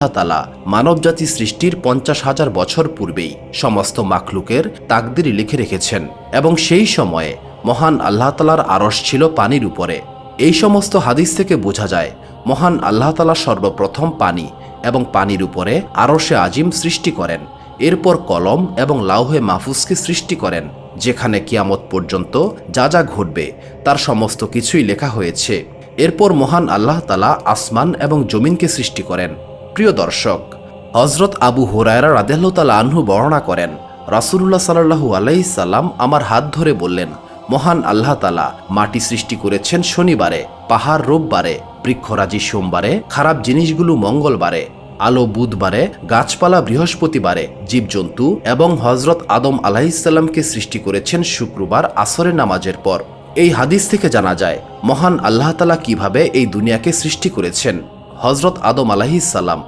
তালা মানবজাতি সৃষ্টির পঞ্চাশ হাজার বছর পূর্বেই সমস্ত মাখলুকের তাকদির লিখে রেখেছেন এবং সেই সময়ে মহান আল্লাহ তালার আরশ ছিল পানির উপরে। এই সমস্ত হাদিস থেকে বোঝা যায়, মহান আল্লাহ তালা সর্বপ্রথম পানি এবং পানির উপরে আরশে আজিম সৃষ্টি করেন। এরপর কলম এবং লাউহে মাহফুজকে সৃষ্টি করেন, যেখানে কিয়ামত পর্যন্ত যা যা ঘটবে তার সমস্ত কিছুই লেখা হয়েছে। এরপর মহান আল্লাহ তালা আসমান এবং জমিনকে সৃষ্টি করেন। প্রিয় দর্শক হজরত আবু হুরায়রা রাদেল্লাহ তালা আনহু বর্ণনা করেন রাসুল্লাহ সাল্লাহু আলাইসাল্লাম আমার হাত ধরে বললেন, মহান আল্লাহ তালা মাটি সৃষ্টি করেছেন শনিবারে, পাহাড় রোববারে, বৃক্ষরাজি সোমবারে, খারাপ জিনিসগুলো মঙ্গলবারে, আলো বুধবারে, গাছপালা বৃহস্পতিবারে, জীবজন্তু এবং হজরত আদম আলাহিসাল্লামকে সৃষ্টি করেছেন শুক্রবার আসরের নামাজের পর। এই হাদিস থেকে জানা যায়, মহান আল্লাহ তালা কীভাবে এই দুনিয়াকে সৃষ্টি করেছেন। হজরত আদম আলাহিসাল্লাম